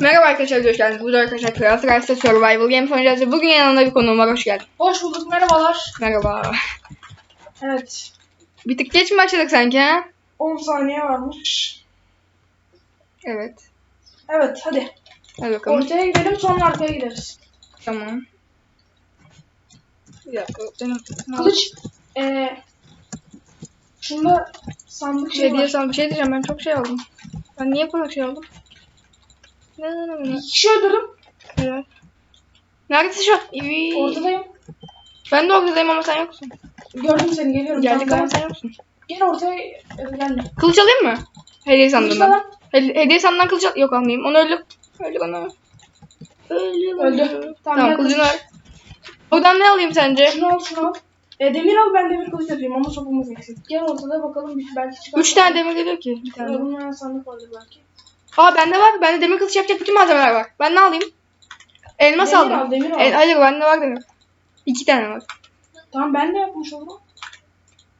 Merhaba arkadaşlar, hoş geldiniz. Burada arkadaşlar Craft Rice'da Survival Games oynayacağız. Bugün yanımda bir konuğum var, hoş geldin. Hoş bulduk merhabalar. Merhaba. Evet. Bir tık geç mi başladık sanki ha? 10 saniye varmış. Evet. Evet hadi. Hadi bakalım. Ortaya gidelim sonra arkaya gideriz. Tamam. Bir dakika. Benim... Kılıç. Eee. Şunda sandık şey Hediye var. bir şey diyeceğim, ben çok şey aldım. Ben niye bu kadar şey aldım? Ne ne ne ne? İki kişi öldürdüm. Evet. Neredesin şu an? İyi. Ortadayım. Ben de ortadayım ama sen yoksun. Gördüm seni geliyorum. Geldik ama sen yoksun. Gel ortaya e, gelme. Kılıç alayım mı? Hediye sandığından. falan. Hedi- Hediye sandığından kılıç al. Yok almayayım. Onu. Öldür onu. Öldür onu. Öldü. Tamam, Tamam kılıcını ver. Buradan ne alayım sence? Şunu al şunu al. E, demir al ben demir kılıç yapayım ama sopamız eksik. Gel ortada bakalım belki çıkar. Üç tane demir geliyor ki. Bir tane. Yorumlayan sandık vardır belki. Aa bende var. Bende demir kılıç yapacak bütün malzemeler var. Ben ne alayım? Elmas Demir aldım. al, demir al. El, hayır bende var demir. İki tane var. Tamam ben de yapmış oldum.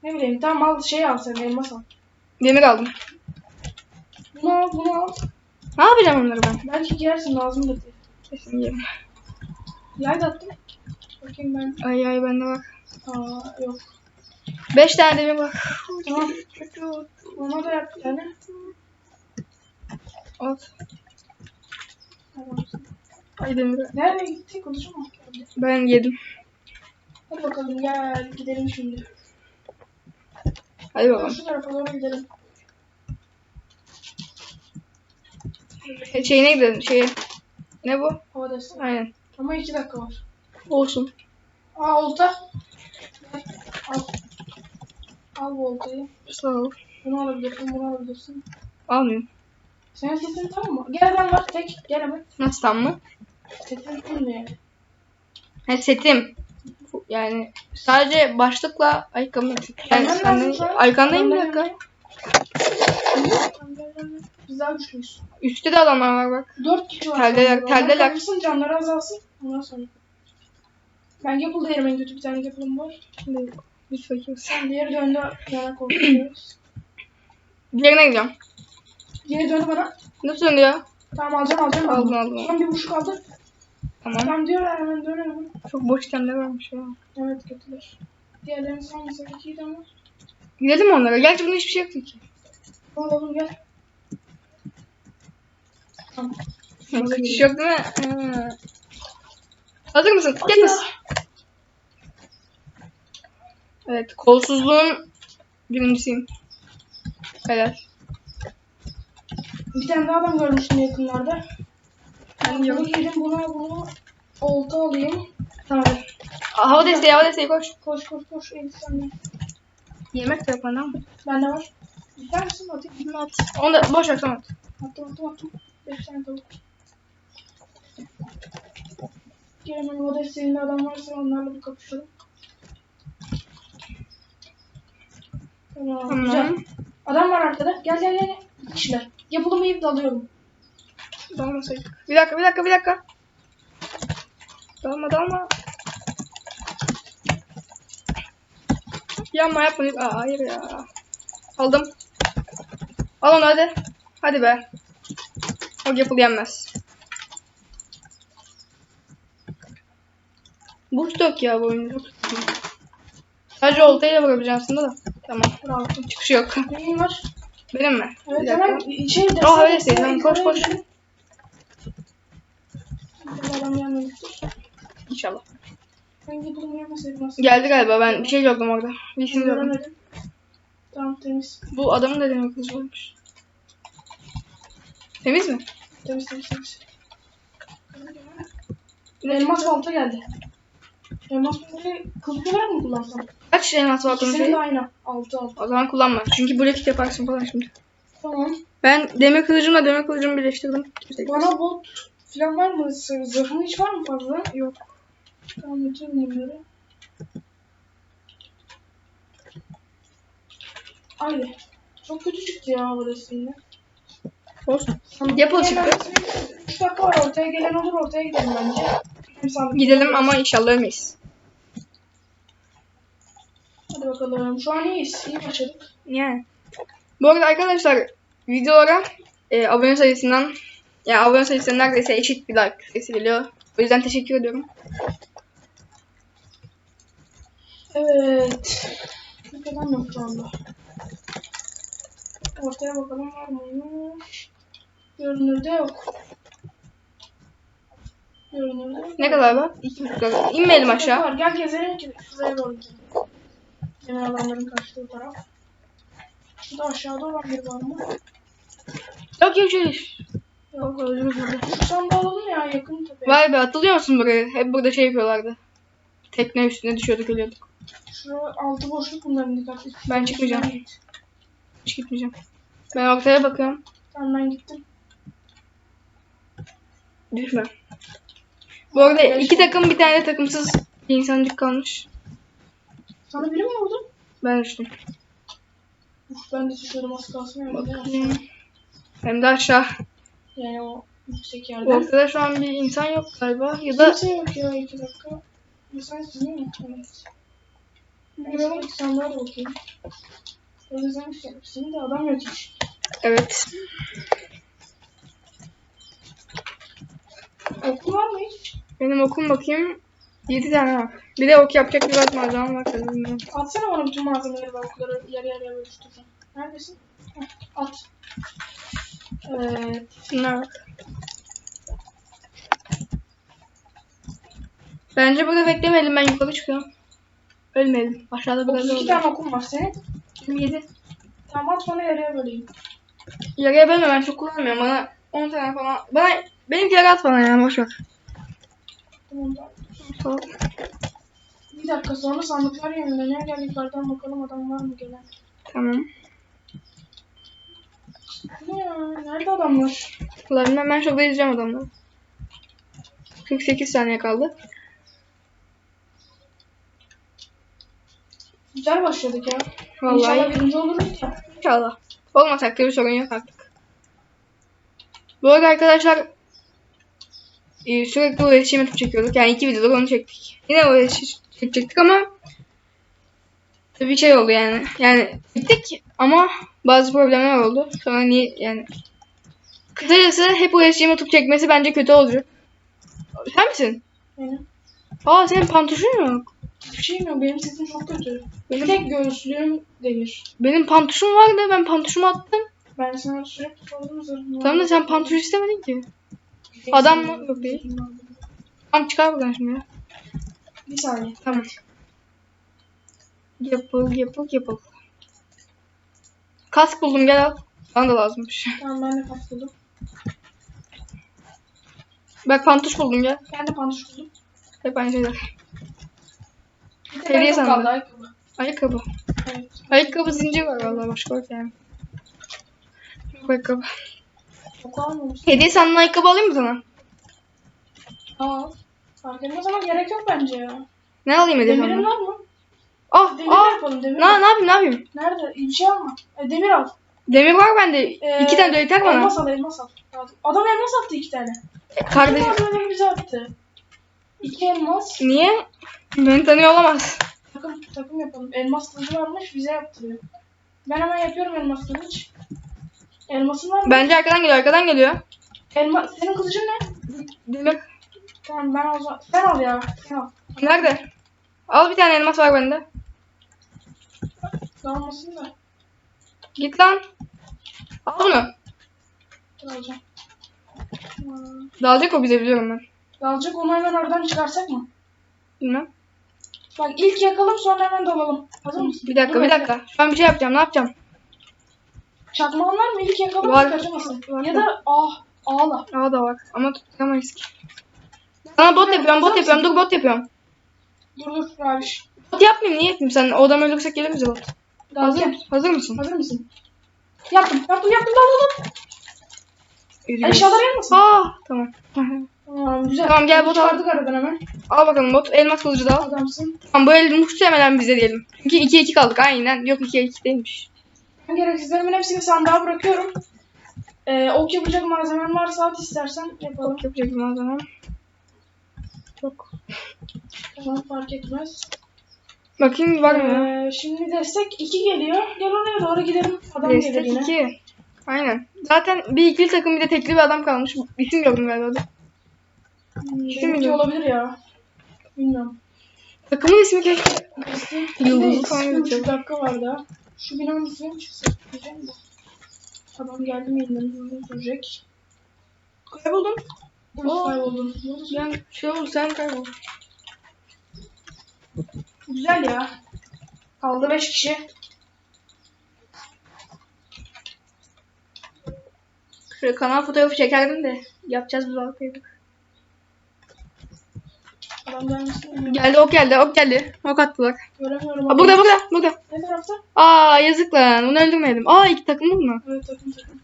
Ne bileyim tamam al şey al sen elmas al. Demir aldım. Bunu al bunu al. Ne yapacağım onları ben? Belki giyersin lazımdır diye. Kesin yerim. Yay da attım. Bakayım ben. Ay ay bende var. Aa yok. Beş tane demir var. Tamam. Ona da yap bir tane. At. Ay demir. Nereye gitti? Kılıcım mı? geldi? Ben yedim. Hadi bakalım gel gidelim şimdi. Hadi bakalım. Şu tarafa doğru gidelim. Şeyine gidelim. Şeye. Ne bu? Hava. Aynen. Ama iki dakika var. Olsun. Aa olta. Al. Al bu oltayı. Sağ ol. Bunu alabilirsin, bunu alabilirsin. Almıyorum. Senin sesin tamam mı? Gel ben var tek. Gel hemen. Nasıl tam mı? Sesin bilmiyor yani. Ha setim. Yani sadece başlıkla ayakkabı eksik. Ben senden, arkandayım bir dakika. Tamam, gel, gel, gel. Biz daha güçlüyüz. Üstte de adamlar var bak. Dört kişi var. Onlar teldeler. kalmışsın, canları azalsın. Ondan sonra. Ben Gapple değerim en kötü bir tane Gapple'ım var. Biz fakiriz. Sen diğeri döndü yana korkuyoruz. Diğerine gidiyorum. Diğeri döndü bana. Nasıl dönüyor? Tamam alacağım alacağım. Aldım, aldım. Son bir buçuk aldı. Tamam. Tamam diyor hemen dön hemen. Çok boş itemler varmış ya. Evet kötüler. Diğerlerini sanmasak ikiydi ama. Gidelim onlara. Gerçi bunda hiçbir şey yoktu ki. Alalım gel. Tamam. Hiçbir şey yok değil mi? Ha. Hazır mısın? Gel ya. kız. Evet. Kolsuzluğun birincisiyim. Helal. Bir tane daha adam görmüştüm yakınlarda. Ben Bunu yok. giydim buna bunu olta alayım. Tamam. Hava desteği, hava desteği koş. Koş koş koş Elif de. Yemek de yapan ama. Bende var. İster misin? Atayım. Bunu at. Onu da boş ver tamam. at. Attım attım attım. Beş tane tavuk. Gel hemen o desteğinde adam varsa onlarla bir kapışalım. Tamam, Tamam. güzel. Adam var arkada. Gel gel gel. Kişiler. Yapılımı yiyip dalıyorum. Dalmasaydık. Bir dakika, bir dakika, bir dakika. Dalma, dalma. Yapma, yapma. Aa, hayır ya. Aldım. Al onu hadi. Hadi be. O yapılı yenmez. Boost yok ya bu oyunda. Sadece oltayla vurabileceğim aslında da. Tamam. Bravo. Çıkışı yok. Neyin var? Benim mi? Evet bir dakika. hemen şey. Aa, öyle destek, tamam, koş, koş. Adam gelmemiştir. İnşallah. Ben aslında. Geldi galiba ben bir şey gördüm orada. Bir isim gördüm. Göremedim. Tamam temiz. Bu adamın da demek kızı olmuş. Temiz mi? Temiz temiz temiz. Elmas balta geldi. Elmas baltayı kılıç olarak mı kullansam? Kaç elmas var İkisinin şeyi? de aynı. Altı altı. O zaman kullanma. Çünkü bu lekit yaparsın falan şimdi. Tamam. Ben demir kılıcımla demir kılıcımı birleştirdim. Bana bot falan var mı? Zırhın hiç var mı fazla? Yok. Tamam bütün bunları. Aynı. Çok kötü çıktı ya burasında. Olsun. Yapıl çıktı. 3 dakika var ortaya gelen olur ortaya gidelim bence. Gidelim ama inşallah ölmeyiz. Hadi bakalım. Şu an iyiyiz. İyi başladık. Yani. Bu arada arkadaşlar videolara e, abone sayısından Ya abone sayısı neredeyse eşit bir like sayısı geliyor. O yüzden teşekkür ediyorum. Evet. Bir kadar yok şu anda. Ortaya bakalım var mı? Görünürde yok. Görünürde yok. Ne kadar var? İki buçuk kadar. İnmeyelim aşağı. Var. Gel gezelim ki şuraya doğru gidelim. Yine adamların kaçtığı taraf. Şurada aşağıda olan biri var mı? Yok yok yok. Yok öldürürüz burada. Şu sandığı alalım ya yakın tepeye. Vay be hatırlıyor musun burayı? Hep burada şey yapıyorlardı. Tekne üstüne düşüyorduk ölüyorduk. Şurada altı boşluk bunların dikkatli. Ben çıkmayacağım. Hiç gitmeyeceğim. Ben ortaya bakıyorum. Tamam ben gittim. Düşme. Bu arada iki takım bir tane takımsız bir insancık kalmış. Sana biri mi vurdu? Ben düştüm. Uf ben de düşüyordum az kalsın ya. Bakayım. Hem de aşağı. Yani o yüksek yerden. ortada şu an bir insan yok galiba. Ya da Kimse yok ya iki dakika. İnsan sizin mi? Evet. Buraya bak sandığa da bakayım. O yüzden şimdi de adam yok hiç. evet. Okul var mı hiç? Benim okum bakayım. 7 tane var. Bir de ok yapacak biraz malzeme var. bilmiyorum. Atsana bana bütün malzemeleri ben yarı yarıya bölüştüreceğim. Neredesin? Heh, at. Evet. Şunlar bak. Bence burada beklemeyelim. Ben yukarı çıkıyorum. Ölmeyelim. Aşağıda 32 oldu. tane okum var senin. 27. Tamam at bana yarıya böleyim. Yarıya bölme ben çok kullanmıyorum. Bana 10 tane falan. Bana benimki yarı at bana ya. Boş ver. Tamam. Tamam. Dakika sonra sandıklar yenileniyor. Gel yukarıdan bakalım adam var mı gelen. Tamam. Ne ya? Nerede adamlar? Kullarından ben şurada izleyeceğim adamları. 48 saniye kaldı. Güzel başladık ya. Vallahi İnşallah birinci oluruz ya. inşallah. Olmasak da bir sorun yok artık. Bu arada arkadaşlar e, sürekli o iletişim yapıp çekiyorduk. Yani iki videoda onu çektik. Yine o iletişim çekecektik ama bir şey oldu yani. Yani çektik ama bazı problemler oldu. Sonra niye yani Kısacası hep o iletişim yapıp çekmesi bence kötü olacak. Sen misin? Benim. Aa senin pantuşun yok. Bir şeyim yok. Benim sesim çok kötü. Benim, Tek göğüslüğüm demir. benim pantuşum vardı. Ben pantuşumu attım. Ben sana sürekli sordum zırhını. Tamam da sen pantuş istemedin ki. adam mı? Yok değil. Tamam çıkar buradan şimdi ya. Bir saniye. Tamam. Yapıl yapıl yapıl. Kask buldum gel al. Bana da lazımmış. Tamam ben de patladım. Bak pantuş buldum gel. Ben de pantuş buldum. Hep aynı şeyler. Bir tek ayakkabı sandım. kaldı ayakkabı. Ayakkabı. Evet. Ayakkabı zincir var vallahi başka yok yani. Yok ayakkabı. Çok almamış. Hediye sandığın ayakkabı alayım mı sana? Aa. Fark etmez ama gerek yok bence ya. Ne alayım hediye Demirin var mı? Ah Demir ah. yapalım demir. Ne, ne yapayım ne yapayım? Nerede? Bir şey alma. E, demir al. Demir var bende. Ee, İki tane de yeter bana. Elmas al elmas al. Adam elmas attı iki tane. Kardeşim. Elmas bize attı. İki elmas. Niye? Beni tanıyor olamaz. Takım takım yapalım. Elmas kılıcı varmış bize yaptırıyor. Ben hemen yapıyorum elmas kılıç. Elmasın var mı? Bence arkadan geliyor arkadan geliyor. Elma senin kılıcın ne? Demir. Tamam ben o zaman. Sen al ya. Sen al. Nerede? Al bir tane elmas var bende. Dağılmasın da. Git lan. Al bunu. Hmm. Dalacak o bize biliyorum ben. Dalacak onu hemen oradan çıkarsak mı? Bilmem. Bak ilk yakalım sonra hemen dalalım. Hazır mısın? Bir dakika Dur bir dakika. An bir şey yapacağım. Ne yapacağım? Çakmağın var mı? İlk yakalım Var. kaçamasın. Ya da ah ağla. Aa da var. Ama tutamayız ki. Sana bot yapıyorum, bot yapıyorum. Dur bot yapıyorum. Dur dur Raviş. Bot yapmayayım, niye yapayım? Sen o adam ölürsek gelir bize bot. Hazır, Hazır. mısın? Hazır mısın? Hazır mısın? Yaptım. Yaptım yaptım dal dal dal. Üzgünüm. Eşyaları yapmasın. Aa, tamam. Tamam güzel. Tamam, gel bot al. Çıkardık aradan hemen. al bakalım bot. Elmas kılıcı da al. Adamsın. Tamam bu el muhtemelen bize diyelim. Çünkü 2'ye 2 kaldık aynen. Yok 2'ye 2 değilmiş. Ben gereksizlerimin hepsini sandığa bırakıyorum. Ee, ok yapacak malzemen varsa at istersen yapalım. Çok yapacak bir Çok. Tamam fark etmez. Bakayım var mı? Ee, şimdi destek 2 geliyor. Gel oraya doğru gidelim. Adam gelir Destek yine. 2. Aynen. Zaten bir ikili takım bir de tekli bir adam kalmış. İsim gördüm galiba. da. Benimki biliyor? olabilir ya. Bilmiyorum. Takımın ismi keşke. Yıldızı Yıldızı falan buçuk yazıyor. dakika var daha. Şu binanın üstüne mi çıksak? Diyeceğim de. Adam geldi mi uzun sürecek. Kayboldum. Nasıl Aa. kayboldun? Ben şey oldu sen kaybol. Güzel ya. Kaldı 5 kişi. Şöyle kanal fotoğrafı çekerdim de yapacağız biz arkaydık. Adam gelmesin. mi? Geldi ok geldi ok geldi. Ok attılar. Göremiyorum. Aa, burada burada burada. Ne tarafta? Aa yazık lan onu öldürmeyelim. Aa iki takımız mı? Evet takım takım.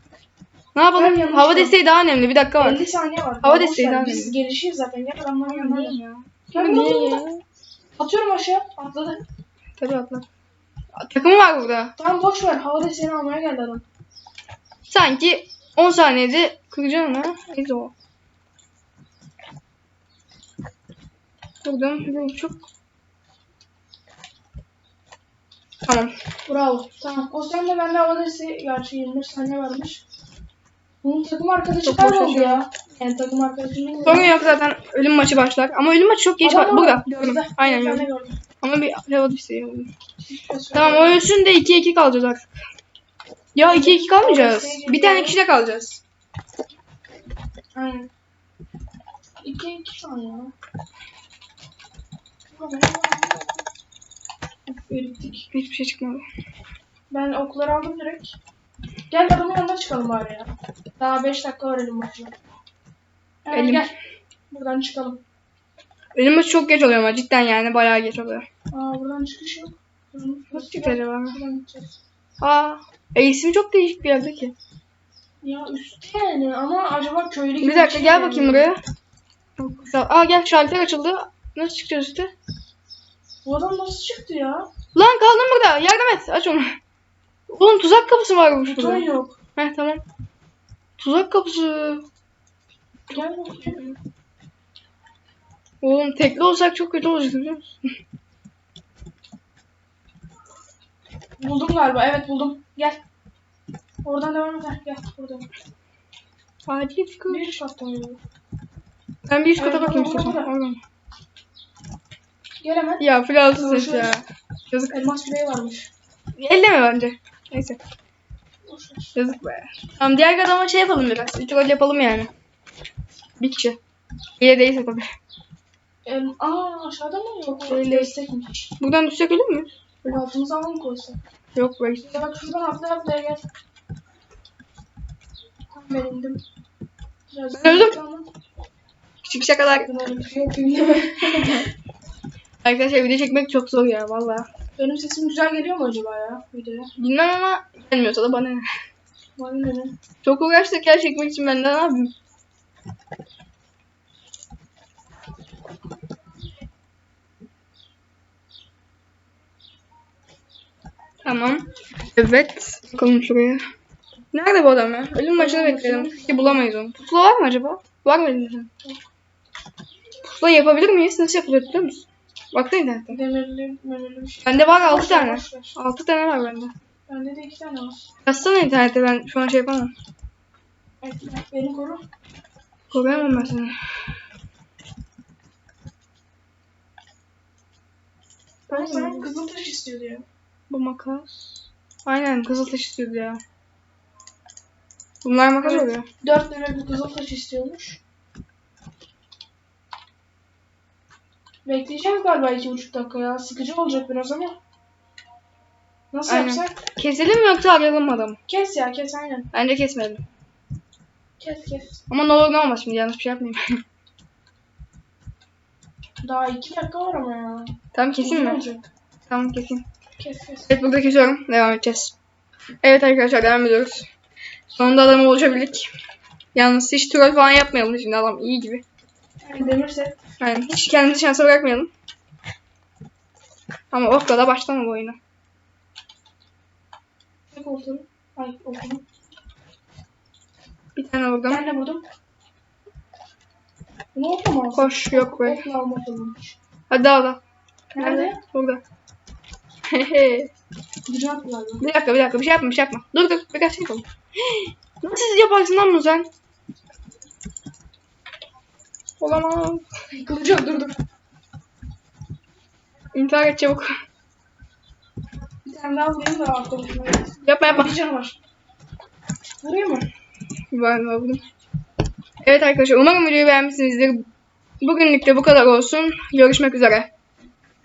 Ne yapalım? Yanlış Hava yaptım. desteği daha önemli. Bir dakika var. 50 saniye var. Hava boş desteği ver, daha Biz gelişiyiz zaten. Gel adamların gel. ya? Gel Niye burada, ya? burada. Atıyorum aşağı. Atladı. Tabii atla. Takımı var burada. Tamam boş ver. Hava desteğini almaya geldi adam. Sanki 10 saniyede kıracaksın ha. Neyse o. Kırdım. Bir buçuk. Tamam. Bravo. Tamam. O sende bende hava desteği. Gerçi 25 saniye varmış. Bunun takım arkadaşı Çok kayboldu boş ya. Yani takım arkadaşı değil. Sorun yok zaten ölüm maçı başlar. Ama ölüm maçı çok geç Adam var. Burada. Gördüm. Aynen Ben de gördüm. gördüm. Ama bir hava isteği oldu. Hiç Tamam o ölsün de 2-2 kalacağız artık. Ya 2-2 kalmayacağız. Bir tane kişiyle kalacağız. Aynen. 2 2 şu an ya. Hiçbir şey çıkmadı. Ben okları aldım direkt. Gel adamın yanına çıkalım bari ya. Daha 5 dakika var elim başına. Evet, Elim. gel. Buradan çıkalım. Maçı çok geç oluyor ama cidden yani bayağı geç oluyor. Aa buradan çıkış yok. Nasıl çıkacağız acaba? Buradan gideceğiz. Aa, e, isim çok değişik bir yerde ki. Ya üstte yani ama acaba köylü gibi Bir dakika şey gel mi? bakayım buraya. Çok güzel. Aa gel şalter açıldı. Nasıl çıkacağız üstte? Bu adam nasıl çıktı ya? Lan kaldım burada. Yardım et. Aç onu. Oğlum tuzak kapısı varmış Buton burada. yok. Heh tamam. Tuzak kapısı. Gel bakayım. Oğlum tekli olsak çok kötü olacak biliyor musun? Buldum galiba. Evet buldum. Gel. Oradan devam et. Gel buradan. Acil çıkıyor. Bir üç katta mı? Ben bir üst kata bakayım istiyorsan. Gel hemen. Ya ver. ya. Yazık. Elmas bileği varmış. Elleme bence. Neyse. Yazık be. Tamam diğer adama şey yapalım biraz. Üç rol yapalım yani. Bir kişi. İyi değilse tabii. Em, aa aşağıda mı yok? Öyle. Destekmiş. Buradan düşecek ölür müyüz? Böyle altımıza mı koysak? Yok be. Ya bak şuradan atla atlaya gel. Tam ben indim. Biraz Ben öldüm. Küçük şakalar. Şey. Arkadaşlar video çekmek çok zor ya valla. Benim sesim güzel geliyor mu acaba ya videoya? Bilmem ama gelmiyorsa da bana ne. Bana ne? Çok uğraştık ya çekmek için ben de ne yapayım? Tamam. Evet. Bakalım şuraya. Nerede bu adam ya? Ölüm maçını bekleyelim. Ki bulamayız onu. Pusula var mı acaba? Var mı elimizde? Pusula yapabilir miyiz? Nasıl yapılıyor biliyor musun? Baksana internette. Demirli, demirli bir şey. Bende var 6 Boş ver, tane. boş ver. 6 tane var bende. Bende de iki tane var. Yazsana internette ben şu an şey yapamam. Evet, beni koru. Koruyamam ben seni. Ben sana kızıl taş istiyordu ya. Bu makas. Aynen kızıl taş istiyordu ya. Bunlar makas Evet. oluyor. Dört demir bir kızıl taş istiyormuş. Bekleyeceğiz galiba iki buçuk dakika ya. Sıkıcı olacak biraz ama. Nasıl Aynen. yapsak? Keselim mi yoksa arayalım mı adamı? Kes ya kes aynen. Bence kesmeyelim. Kes kes. Ama ne olur ne olmaz şimdi yanlış bir şey yapmayayım. Daha iki dakika var ama ya. tamam kesin mi? Tamam kesin. Kes kes. Evet burada kesiyorum. Devam edeceğiz. Evet arkadaşlar devam ediyoruz. Sonunda adamı ulaşabildik. Yalnız hiç troll falan yapmayalım şimdi adam iyi gibi. Yani demir set. Yani hiç kendimizi şansa bırakmayalım. Ama okla da başlama bu oyuna. Olsun. Ay okudum. Bir tane vurdum. Ben de vurdum. Mı alsın? Koş yok be. Hadi al al. Nerede? Burada. Bir dakika bir dakika bir şey yapma bir şey yapma. Dur dur birkaç şey yapalım. Nasıl yaparsın lan bunu sen? Olamaz. Kılıcı dur dur. İntihar et çabuk. Tane daha vurayım da artık. Yapma yapma. Bir canı var. Vurayım mı? Ben vurdum. Evet arkadaşlar umarım videoyu beğenmişsinizdir. Bugünlük de bu kadar olsun. Görüşmek üzere.